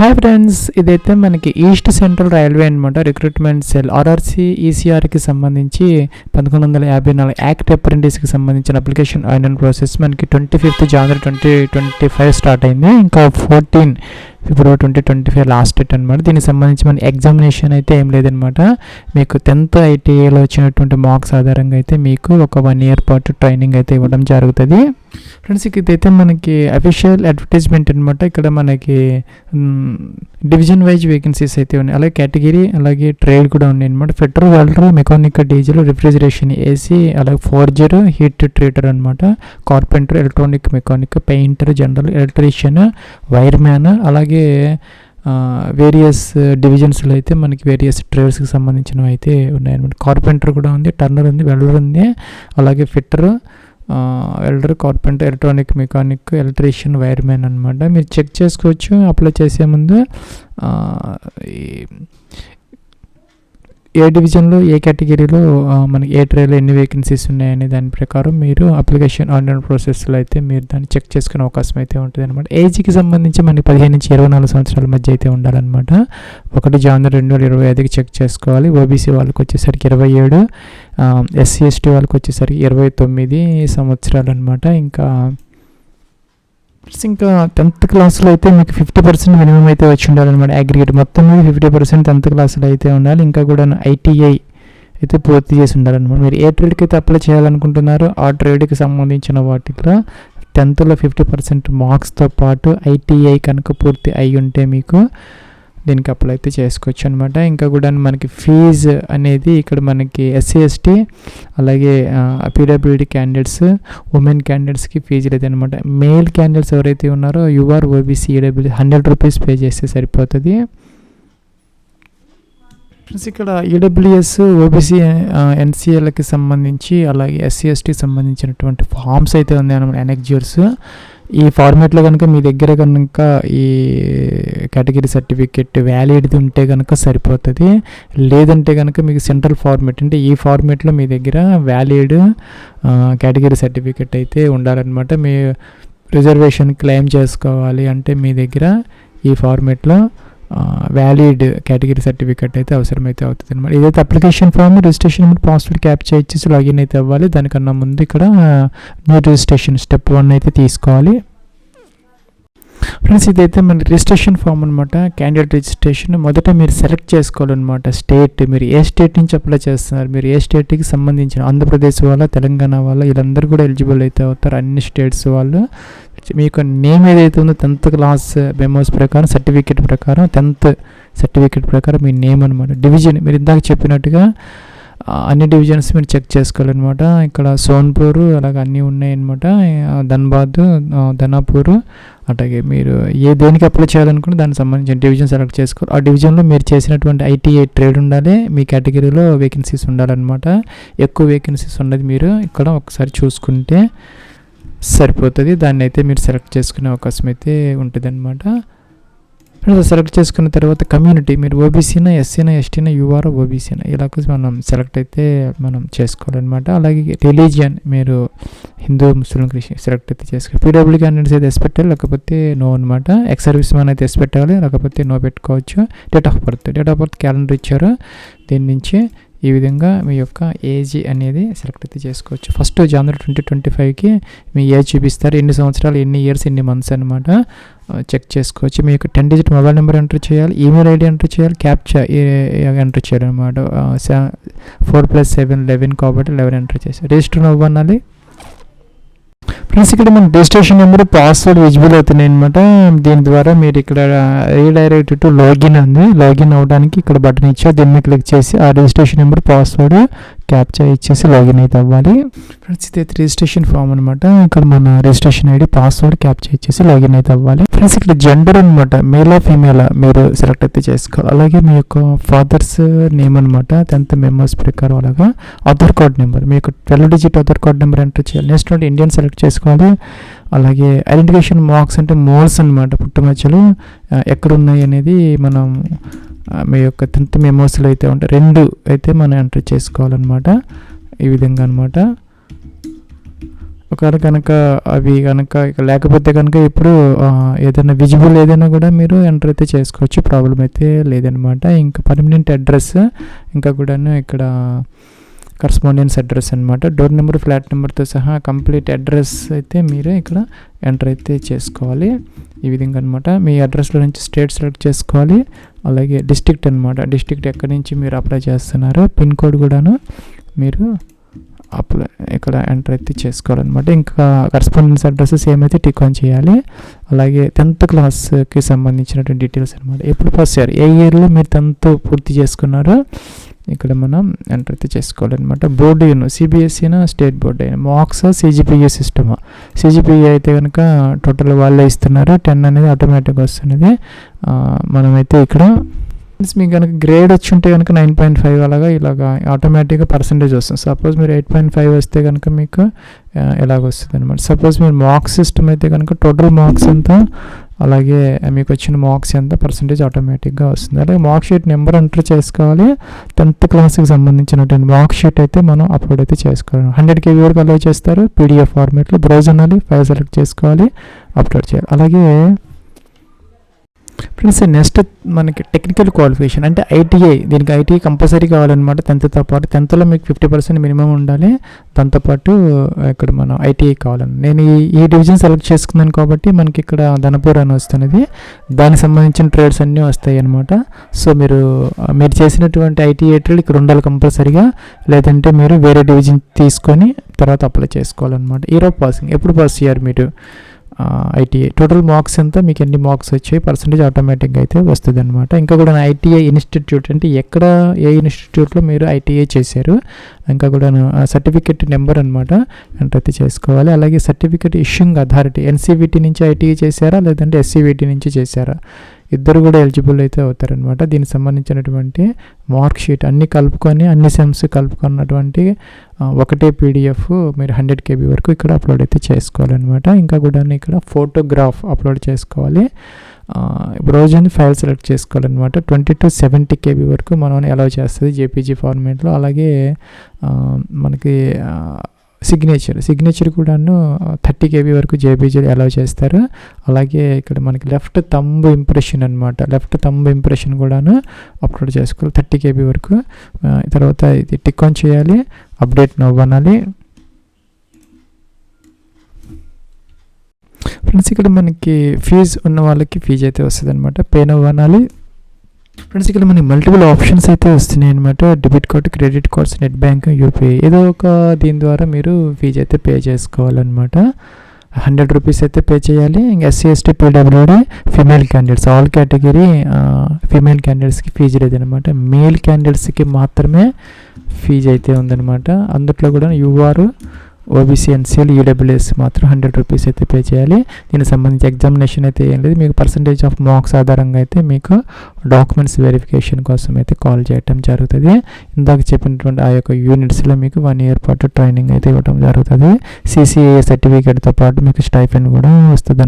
Hi friends ఇదైతే మనకి east central railway అనమాట రిక్రూట్మెంట్ సెల్ ఆర్ఆర్సీ ఈసీఆర్కి సంబంధించి పంతొమ్మిది వందల యాభై నాలుగు యాక్ట్ అప్రెంటిస్కి సంబంధించిన అప్లికేషన్ ఆన్లైన్ ప్రాసెస్ మనకి twenty fifth January twenty twenty five start అయింది. ఇంకా fourteen February twenty twenty five last date అనమాట దీనికి సంబంధించి మన ఎగ్జామినేషన్ అయితే ఏం లేదనమాట మీకు టెన్త్ ఐటీఏలో వచ్చినటువంటి మార్క్స్ ఆధారంగా అయితే మీకు ఒక వన్ ఇయర్ పాటు ట్రైనింగ్ అయితే ఇవ్వడం జరుగుతుంది. ఫ్రెండ్స్ ఇదైతే మనకి అఫీషియల్ అడ్వర్టైజ్మెంట్ అనమాట ఇక్కడ మనకి డివిజన్ వైజ్ వేకెన్సీస్ అయితే ఉన్నాయి. అలాగే కేటగిరీ అలాగే ట్రేడ్ కూడా ఉన్నాయి అనమాట fitter welder mechanic diesel refrigeration AC అలాగే ఫోర్జర్ హీట్ ట్రీటర్ అనమాట carpenter electronic mechanic painter general electrician wire man అలాగే వేరియస్ డివిజన్స్లో అయితే మనకి వేరియస్ ట్రేడ్స్కి సంబంధించినవి అయితే ఉన్నాయన్నమాట కార్పెంటర్ కూడా ఉంది టర్నర్ ఉంది వెల్డర్ ఉంది అలాగే fitter welder carpenter electronic mechanic electrician wiremen అనమాట మీరు చెక్ చేసుకోవచ్చు అప్లై చేసే ముందు ఈ- ఏ డివిజన్లో ఏ కేటగిరీలో మనకి ఏ ట్రేలో ఎన్ని వేకెన్సీస్ ఉన్నాయనే దాని ప్రకారం మీరు అప్లికేషన్ ఆన్లైన్ ప్రాసెస్లో అయితే మీరు దాన్ని చెక్ చేసుకునే అవకాశం అయితే ఉంటుంది అనమాట ఏజ్కి సంబంధించి మనకి పదిహేను నుంచి ఇరవై నాలుగు సంవత్సరాల మధ్య అయితే ఉండాలన్నమాట. ఒకటి జనవరి రెండు వేల ఇరవై ఐదుకి చెక్ చేసుకోవాలి. ఓబీసీ వాళ్ళకి వచ్చేసరికి ఇరవై ఏడు ఎస్సీ ఎస్టీ వాళ్ళకి వచ్చేసరికి ఇరవై తొమ్మిది సంవత్సరాలు అనమాట ఇంకా ఇంకా టెన్త్ క్లాస్లో అయితే మీకు ఫిఫ్టీ పర్సెంట్ మినిమం అయితే వచ్చి ఉండాలన్నమాట అగ్రిగేట్ మొత్తం మీద ఫిఫ్టీ పర్సెంట్ టెన్త్ క్లాస్లో అయితే ఉండాలి. ఇంకా కూడా ఐటీఐ అయితే పూర్తి చేసి ఉండాలన్నమాట. మీరు ఏ ట్రేడ్కి అయితే అప్లై చేయాలనుకుంటున్నారో ఆ ట్రేడ్కి సంబంధించిన వాటిలో టెన్త్లో ఫిఫ్టీ పర్సెంట్ మార్క్స్తో పాటు ఐటీఐ కనుక పూర్తి అయి ఉంటే మీకు దీనికి అప్లై అయితే చేసుకోవచ్చు అనమాట ఇంకా కూడా మనకి ఫీజు అనేది ఇక్కడ మనకి ఎస్సీ ఎస్టీ అలాగే పీడబ్ల్యూడి క్యాండిడేట్స్ ఉమెన్ క్యాండిడేట్స్కి ఫీజు లేదనమాట మేల్ క్యాండిడేట్స్ ఎవరైతే ఉన్నారో UR OBC EW hundred rupees pay చేస్తే సరిపోతుంది. ఫ్రెండ్స్ ఇక్కడ ఈడబ్ల్యూఎస్ ఓబీసీ ఎన్సీఎల్కి సంబంధించి అలాగే ఎస్సీ ఎస్టీ సంబంధించినటువంటి ఫామ్స్ అయితే ఉన్నాయి అనమాట ఎనెక్జ్యూర్స్ ఈ ఫార్మేట్లో కనుక మీ దగ్గర కనుక ఈ కేటగిరీ సర్టిఫికెట్ వ్యాలిడ్ది ఉంటే కనుక సరిపోతుంది. లేదంటే కనుక మీకు సెంట్రల్ ఫార్మేట్ అంటే ఈ ఫార్మేట్లో మీ దగ్గర వ్యాలిడ్ కేటగిరీ సర్టిఫికెట్ అయితే ఉండాలన్నమాట. మీ రిజర్వేషన్ క్లెయిమ్ చేసుకోవాలి అంటే మీ దగ్గర ఈ ఫార్మేట్లో వ్యాలిడ్ కేటగిరీ సర్టిఫికెట్ అయితే అవసరమైతే అవుతుంది అనమాట ఇదైతే application form registration password capture ఇచ్చేసి లాగిన్ అయితే అవ్వాలి. దానికన్నా ముందు ఇక్కడ న్యూ రిజిస్ట్రేషన్ స్టెప్ వన్ అయితే తీసుకోవాలి. ఫ్రెండ్స్ ఇదైతే మన రిజిస్ట్రేషన్ ఫామ్ అనమాట క్యాండిడేట్ రిజిస్ట్రేషన్. మొదట మీరు సెలెక్ట్ చేసుకోవాలన్నమాట. స్టేట్ మీరు ఏ స్టేట్ నుంచి అప్లై చేస్తున్నారు మీరు ఏ స్టేట్కి సంబంధించిన ఆంధ్రప్రదేశ్ వాళ్ళ తెలంగాణ వాళ్ళ వీళ్ళందరూ కూడా ఎలిజిబుల్ అయితే అవుతారు. అన్ని స్టేట్స్ వాళ్ళు. మీకు నేమ్ ఏదైతే ఉందో టెన్త్ క్లాస్ మెమోస్ ప్రకారం సర్టిఫికేట్ ప్రకారం టెన్త్ సర్టిఫికేట్ ప్రకారం మీ నేమ్ అనమాట డివిజన్ మీరు ఇందాక చెప్పినట్టుగా అన్ని డివిజన్స్ మీరు చెక్ చేసుకోవాలన్నమాట. ఇక్కడ సోన్పూర్ అలాగే అన్నీ ఉన్నాయన్నమాట. ధన్బాద్ ధనాపూర్ అట్లాగే మీరు ఏ దేనికి అప్లై చేయాలనుకుంటే దానికి సంబంధించిన డివిజన్ సెలెక్ట్ చేసుకోవాలి. ఆ డివిజన్లో మీరు చేసినటువంటి ఐటీఐ ట్రేడ్ ఉండాలి మీ కేటగిరీలో వేకెన్సీస్ ఉండాలన్నమాట. ఎక్కువ వేకెన్సీస్ ఉన్నది మీరు ఇక్కడ ఒకసారి చూసుకుంటే సరిపోతుంది. దాన్ని అయితే మీరు సెలెక్ట్ చేసుకునే అవకాశం అయితే ఉంటుంది ఫ్రెండ్స్ సెలెక్ట్ చేసుకున్న తర్వాత కమ్యూనిటీ మీరు ఓబీసీనా ఎస్సీనా ఎస్టీనా యూఆర్ ఓబీసీనా ఇలాగ మనం సెలెక్ట్ అయితే మనం చేసుకోవాలన్నమాట. అలాగే రిలీజియన్ మీరు హిందూ ముస్లిం క్రిస్టియన్ సెలెక్ట్ అయితే చేసుకోవాలి పీడబ్ల్యూ క్యాండిడేట్స్ అయితే ఎస్ పెట్టాలి లేకపోతే నో అనమాట ఎక్స్ సర్వీస్ మ్యాన్ అయితే ఎస్ పెట్టాలి లేకపోతే నో పెట్టుకోవచ్చు. Date of birth date of birth calendar ఇచ్చారు. దీని నుంచి ఈ విధంగా మీ యొక్క ఏజ్ అనేది సెలెక్ట్ అయితే చేసుకోవచ్చు. ఫస్ట్ జనవరి ట్వంటీ ట్వంటీ ఫైవ్కి మీ ఏజ్ చూపిస్తారు. ఎన్ని సంవత్సరాలు ఎన్ని ఇయర్స్ ఎన్ని మంత్స్ అనమాట చెక్ చేసుకోవచ్చు. మీ యొక్క ten digit mobile number enter చేయాలి. ఈమెయిల్ ఐడి ఎంటర్ చేయాలి. క్యాప్చా ఎంటర్ చేయాలి అనమాట ఫోర్ ప్లస్ సెవెన్ లెవెన్ కాబట్టి లెవెన్ ఎంటర్ చేసి రిజిస్టర్ అవ్వాలి ఫ్రెండ్స్ ఇక్కడ మన రిజిస్ట్రేషన్ నెంబర్ పాస్వర్డ్ విజిబుల్ అవుతున్నాయి అనమాట దీని ద్వారా మీరు ఇక్కడ రీడైరెక్ట్ టు లాగిన్ ఉంది. లాగిన్ అవ్వడానికి ఇక్కడ బటన్ ఇచ్చా దీన్ని క్లిక్ చేసి ఆ రిజిస్ట్రేషన్ నెంబర్ పాస్వర్డ్ క్యాప్చర్ ఇచ్చేసి లాగిన్ అయితే అవ్వాలి. ఫ్రెండ్స్ ఇదైతే రిజిస్ట్రేషన్ ఫామ్ అనమాట ఇక్కడ మన రిజిస్ట్రేషన్ ఐడి పాస్వర్డ్ క్యాప్చర్ ఇచ్చేసి లాగిన్ అయితే అవ్వాలి. ఫ్రెండ్స్ ఇక్కడ జెండర్ అనమాట మేలా ఫీమేలా మీరు సెలెక్ట్ అయితే చేసుకోవాలి. అలాగే మీ యొక్క ఫాదర్స్ నేమ్ అనమాట టెన్త్ మెంబర్స్ ప్రకారం అలాగా ఆధార్ కార్డ్ నెంబర్ మీ యొక్క twelve digit Aadhaar card number enter చేయాలి. నెక్స్ట్ నుండి ఇండియన్ సెలెక్ట్ చేసుకోవాలి. అలాగే ఐడెంటిఫికేషన్ మార్క్స్ అంటే మోల్స్ అనమాట పుట్టుమచ్చలు మధ్యలో ఎక్కడ ఉన్నాయి అనేది మనం మీ యొక్క టెన్త్ మెమోస్లో అయితే ఉంటాయి రెండు అయితే మనం ఎంటర్ చేసుకోవాలన్నమాట. ఈ విధంగా అనమాట ఒకవేళ కనుక అవి కనుక లేకపోతే కనుక ఇప్పుడు ఏదైనా విజిబుల్ ఏదైనా కూడా మీరు ఎంటర్ అయితే చేసుకోవచ్చు. ప్రాబ్లం అయితే లేదనమాట ఇంకా పర్మనెంట్ అడ్రస్ ఇంకా కూడాను ఇక్కడ కరస్పాండెన్స్ అడ్రస్ అనమాట డోర్ నెంబర్ ఫ్లాట్ నెంబర్తో సహా కంప్లీట్ అడ్రస్ అయితే మీరు ఇక్కడ ఎంటర్ అయితే చేసుకోవాలి. ఈ విధంగా అనమాట మీ అడ్రస్లో నుంచి స్టేట్ సెలెక్ట్ చేసుకోవాలి. అలాగే డిస్ట్రిక్ట్ అనమాట డిస్టిక్ ఎక్కడి నుంచి మీరు అప్లై చేస్తున్నారో పిన్ కోడ్ కూడాను మీరు అప్లై ఇక్కడ ఎంటర్ అయితే చేసుకోవాలన్నమాట. ఇంకా కరస్పాండెన్స్ అడ్రస్ సేమ్ అయితే టిక్ ఆన్ చేయాలి అలాగే టెన్త్ క్లాస్కి సంబంధించినటువంటి డీటెయిల్స్ అనమాట ఎప్పుడు పాస్ అయ్యారు ఏ ఇయర్లో మీరు టెన్త్ పూర్తి చేసుకున్నారో ఇక్కడ మనం ఎంటర్ అయితే చేసుకోవాలన్నమాట. బోర్డు యూను సిబిఎస్ఈనా స్టేట్ బోర్డు అయినా మార్క్స్ సిజిపిఏ సిస్టమా సిజిపిఏ అయితే కనుక టోటల్ వాళ్ళే ఇస్తున్నారు? టెన్ అనేది ఆటోమేటిక్గా వస్తున్నది. మనమైతే ఇక్కడ మీన్స్ మీకు కనుక గ్రేడ్ వచ్చి ఉంటే కనుక నైన్ పాయింట్ ఫైవ్ అలాగా ఇలాగా ఆటోమేటిక్గా పర్సంటేజ్ వస్తుంది. సపోజ్ మీరు ఎయిట్ పాయింట్ ఫైవ్ వస్తే కనుక మీకు ఎలాగ వస్తుంది అనమాట సపోజ్ మీరు మార్క్స్ సిస్టమ్ అయితే కనుక టోటల్ మార్క్స్ ఎంత అలాగే మీకు వచ్చిన మార్క్స్ ఎంత పర్సంటేజ్ ఆటోమేటిక్గా వస్తుంది. అలాగే మార్క్ షీట్ నెంబర్ ఎంటర్ చేసుకోవాలి. టెన్త్ క్లాస్కి సంబంధించినటువంటి మార్క్ షీట్ అయితే మనం అప్లోడ్ అయితే చేసుకోవాలి. హండ్రెడ్ కేబీ వరకు అలౌ చేస్తారు. పీడిఎఫ్ ఫార్మేట్లో బ్రౌజ్ అనాలి ఫైల్ సెలెక్ట్ చేసుకోవాలి అప్లోడ్ చేయాలి. అలాగే ఫ్రెండ్స్ నెక్స్ట్ మనకి టెక్నికల్ క్వాలిఫికేషన్ అంటే ఐటీఐ దీనికి ఐటీఐ కంపల్సరీ కావాలన్నమాట టెన్త్తో పాటు. టెన్త్లో మీకు ఫిఫ్టీ పర్సెంట్ మినిమం ఉండాలి. దాంతోపాటు ఇక్కడ మనం ఐటీఐ కావాలని. నేను ఈ ఈ డివిజన్ సెలెక్ట్ చేసుకున్నాను కాబట్టి మనకి ఇక్కడ ధనపూర్ అని వస్తున్నది. దానికి సంబంధించిన ట్రేడ్స్ అన్నీ వస్తాయి అనమాట సో మీరు మీరు చేసినటువంటి ఐటీఐ ట్రేడ్ ఇక్కడ ఉండాలి కంపల్సరీగా. లేదంటే మీరు వేరే డివిజన్ తీసుకొని తర్వాత అప్లై చేసుకోవాలన్నమాట. ఈరోజు పాసింగ్. ఎప్పుడు పాస్ అయ్యారు మీరు? ఐటీఐ టోటల్ మార్క్స్ ఎంత? మీకు ఎన్ని మార్క్స్ వచ్చాయి? పర్సంటేజ్ ఆటోమేటిక్గా అయితే వస్తుంది అనమాట ఇంకా కూడా ఐటీఐ ఇన్స్టిట్యూట్ అంటే ఎక్కడ ఏ ఇన్స్టిట్యూట్లో మీరు ఐటీఐ చేశారు? ఇంకా కూడా సర్టిఫికెట్ నెంబర్ అనమాట ఎంటర్ అయితే చేసుకోవాలి. అలాగే సర్టిఫికెట్ ఇష్యూయింగ్ అథారిటీ ఎన్సీవిటీ నుంచి ఐటీఐ చేశారా? లేదంటే ఎస్సీవీటీ నుంచి చేశారా? ఇద్దరు కూడా ఎలిజిబుల్ అయితే అవుతారనమాట దీనికి సంబంధించినటువంటి మార్క్ షీట్ అన్ని కలుపుకొని అన్ని సెమ్స్ కలుపుకున్నటువంటి ఒకటే పీడిఎఫ్ మీరు హండ్రెడ్ కేబీ వరకు ఇక్కడ అప్లోడ్ అయితే చేసుకోవాలన్నమాట. ఇంకా కూడా ఇక్కడ ఫోటోగ్రాఫ్ అప్లోడ్ చేసుకోవాలి. రోజని ఫైల్ సెలెక్ట్ చేసుకోవాలన్నమాట. ట్వంటీ టు సెవెంటీ కేబీ వరకు మనం అలౌ చేస్తుంది జేపీజీ ఫార్మేట్లో అలాగే మనకి సిగ్నేచర్ సిగ్నేచర్ కూడాను థర్టీ కేబీ వరకు జేబీజీ అలౌ చేస్తారు. అలాగే ఇక్కడ మనకి లెఫ్ట్ తంబు ఇంప్రెషన్ అనమాట లెఫ్ట్ తంబు ఇంప్రెషన్ కూడాను అప్లోడ్ చేసుకోవాలి థర్టీ కేబీ వరకు. తర్వాత ఇది టిక్ ఆన్ చేయాలి అప్డేట్ నవ్వు అనాలి. ఫ్రెండ్స్ ఇక్కడ మనకి ఫీజు ఉన్న వాళ్ళకి ఫీజు అయితే వస్తుంది అనమాట పే నవ్వు అనాలి. ఫ్రెండ్స్ ఇక్కడ మనకి మల్టిపుల్ ఆప్షన్స్ అయితే వస్తున్నాయి అనమాట debit card credit cards net bank UPI ఏదో ఒక దీని ద్వారా మీరు ఫీజు అయితే పే చేసుకోవాలన్నమాట. హండ్రెడ్ రూపీస్ అయితే పే చేయాలి. ఇంకా SC ST PWD female candidates all category female క్యాండిడేట్స్కి ఫీజు లేదనమాట మేల్ క్యాండిడేట్స్కి మాత్రమే ఫీజు అయితే ఉందన్నమాట. అందుట్లో కూడా యూఆర్ ఓబీసీ ఎన్సీఎల్ ఈడబ్ల్యూఎస్ మాత్రం హండ్రెడ్ రూపీస్ అయితే పే చేయాలి. దీనికి సంబంధించి ఎగ్జామినేషన్ అయితే ఏం లేదు. మీకు పర్సంటేజ్ ఆఫ్ మార్క్స్ ఆధారంగా అయితే మీకు డాక్యుమెంట్స్ వెరిఫికేషన్ కోసం అయితే కాల్ చేయటం జరుగుతుంది. ఇందాక చెప్పినటువంటి ఆ యొక్క యూనిట్స్లో మీకు వన్ ఇయర్ పాటు ట్రైనింగ్ అయితే ఇవ్వడం జరుగుతుంది. సిసిఏ సర్టిఫికేట్తో పాటు మీకు స్టైఫెన్ కూడా వస్తుంది